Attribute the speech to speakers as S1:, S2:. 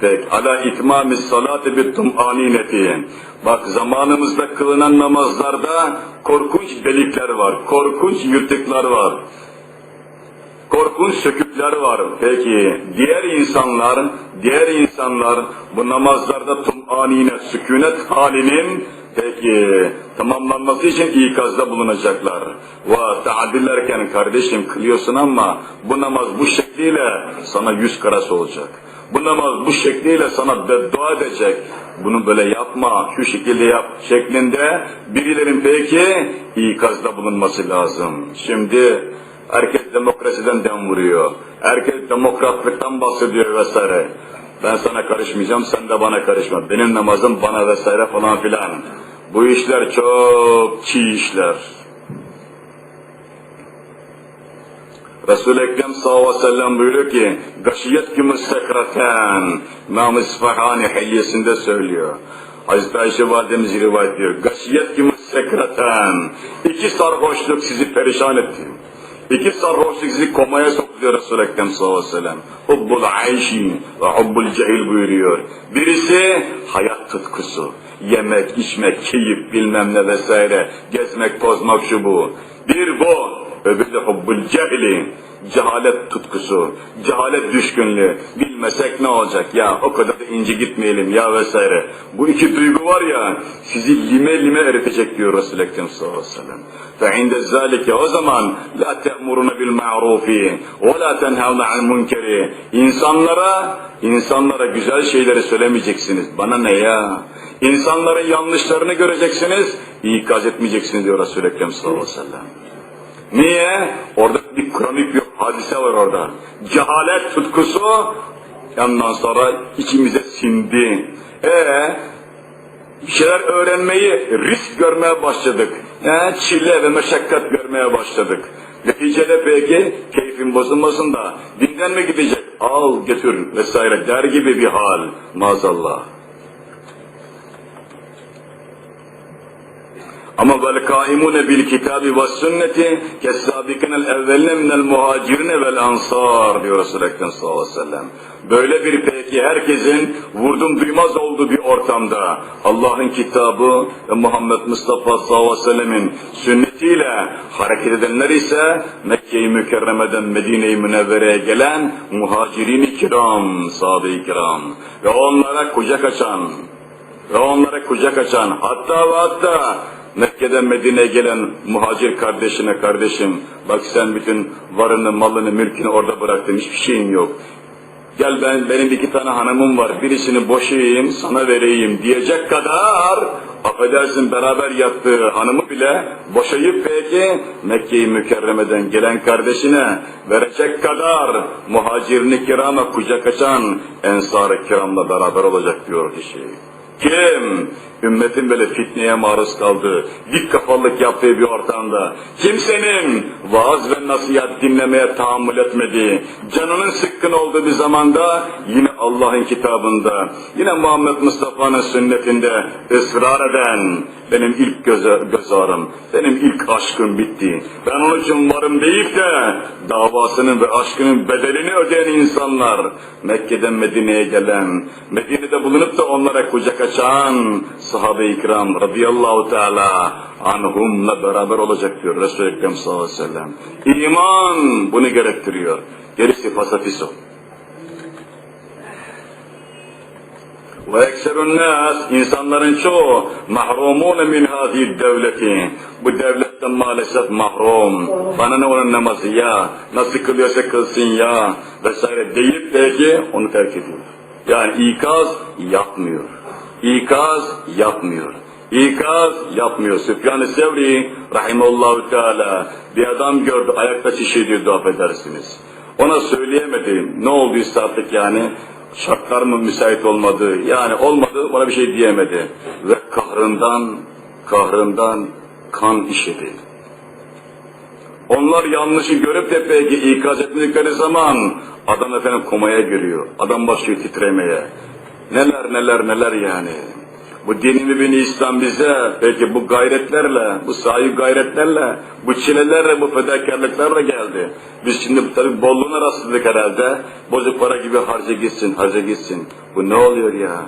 S1: Pek ala itmamis salati bit tum'anineti. Bak zamanımızda kılınan namazlarda korkunç delikler var, korkunç yırtıklar var. Korkunç sökükler var. Peki diğer insanlar, diğer insanlar bu namazlarda tum'anine, sükunet halinin peki tamamlanması için ikazda bulunacaklar. Ve taadillerken kardeşim kılıyorsun ama bu namaz bu şekliyle sana yüz karası olacak. Bu namaz bu şekliyle sana beddua edecek. Bunu böyle yapma, şu şekilde yap şeklinde birilerin peki ikazda bulunması lazım. Şimdi Herkes demokrasiden dem vuruyor. Herkes demokratlıktan bahsediyor vesaire. Ben sana karışmayacağım, sen de bana karışma. Benim namazım bana vesaire falan filan. Bu işler çok çiğ işler. Resul-i Ekrem sallallahu aleyhi ve sellem buyuruyor ki Gaşiyet müstekraten İmam-ı hilyesinde söylüyor. Hazreti Ayşe validemiz rivayet ediyor. Gaşiyet müstekraten İki sarhoşluk sizi perişan etti. İki sarhoşluk sizi komaya soktu diyor Resul-i Ekrem sallallahu aleyhi ve sellem. Hubbul ayşi ve hubbul cehil buyuruyor. Birisi hayat tutkusu. Yemek, içmek, keyif bilmem ne vesaire. Gezmek, tozmak şu bu. Bir bu. Öbürü de hubbul cehli. Cehalet tutkusu, cehalet düşkünlüğü. Bilmesek ne olacak ya o kadar da ince gitmeyelim ya vesaire. Bu iki duygu var ya sizi lime lime eritecek diyor Resul-i Ekrem sallallahu aleyhi ve sellem. فَعِنْدَ ذَٰلِكَ O zaman لَا تَأْمُرُونَ بِالْمَعْرُوفِ وَلَا تَنْهَوْنَ عَنْ الْمُنْكَرِ İnsanlara, insanlara güzel şeyleri söylemeyeceksiniz. Bana ne ya? İnsanların yanlışlarını göreceksiniz, ikaz etmeyeceksiniz diyor Resul-i Ekrem sallallahu aleyhi ve sellem. Niye? Orada bir kronik bir hadise var orada. Cehalet tutkusu yandan sonra içimize sindi. Ee, bir şeyler öğrenmeyi risk görmeye başladık. Ee, çile ve meşakkat görmeye başladık. Neticede peki keyfin bozulmasın da dinden mi gidecek? Al götür vesaire der gibi bir hal maazallah. Ama vel kaimune bil kitabi ve sünneti kesabikinel evveline minel muhacirine vel ansar diyor Resulü Ekrem sallallahu aleyhi ve sellem. Böyle bir peki herkesin vurdum duymaz olduğu bir ortamda Allah'ın kitabı ve Muhammed Mustafa sallallahu aleyhi ve sellemin sünnetiyle hareket edenler ise Mekke-i Mükerreme'den Medine-i Münevvere'ye gelen muhacirin-i kiram, sahabe-i kiram ve onlara kucak açan ve onlara kucak açan hatta ve hatta Mekke'den Medine'ye gelen muhacir kardeşine kardeşim bak sen bütün varını, malını, mülkünü orada bıraktın hiçbir şeyin yok. Gel ben benim iki tane hanımım var birisini boşayayım sana vereyim diyecek kadar affedersin beraber yattığı hanımı bile boşayıp peki Mekke-i Mükerreme'den gelen kardeşine verecek kadar muhacirini kirama kucak açan ensar-ı kiramla beraber olacak diyor kişi. Kim? Ümmetin böyle fitneye maruz kaldığı, dik kafalılık yaptığı bir ortamda, kimsenin vaaz ve nasihat dinlemeye tahammül etmediği, canının sıkkın olduğu bir zamanda yine Allah'ın kitabında, yine Muhammed Mustafa'nın sünnetinde ısrar eden, benim ilk göz, göz ağrım, benim ilk aşkım bitti. Ben onun için varım deyip de davasının ve aşkının bedelini ödeyen insanlar, Mekke'den Medine'ye gelen, Medine'de bulunup da onlara kucak açan sahabe-i kiram radıyallahu teala anhumla beraber olacak diyor Resul-i Ekrem sallallahu aleyhi ve sellem. İman bunu gerektiriyor. Gerisi pasafiso. Ve ekserun nas, insanların çoğu mahrumune min hadi devleti. Bu devletten maalesef mahrum. Bana ne onun namazı ya, nasıl kılıyorsa kılsın ya vesaire deyip peki onu terk ediyor. Yani ikaz yapmıyor. İkaz yapmıyor. İkaz yapmıyor. Süfyan-ı Sevri rahimallahu teala bir adam gördü ayakta çişiyordu affedersiniz. Ona söyleyemedi. Ne olduysa artık yani şartlar mı müsait olmadı yani olmadı bana bir şey diyemedi. Ve kahrından kahrından kan işedi. Onlar yanlışı görüp de peki ikaz etmedikleri zaman adam efendim komaya giriyor. Adam başlıyor titremeye. Neler neler neler yani. Bu dini mübini İslam bize peki bu gayretlerle, bu sahip gayretlerle, bu çilelerle, bu fedakarlıklarla geldi. Biz şimdi tabi bolluğuna rastladık herhalde. Bozuk para gibi harca gitsin, harca gitsin. Bu ne oluyor ya?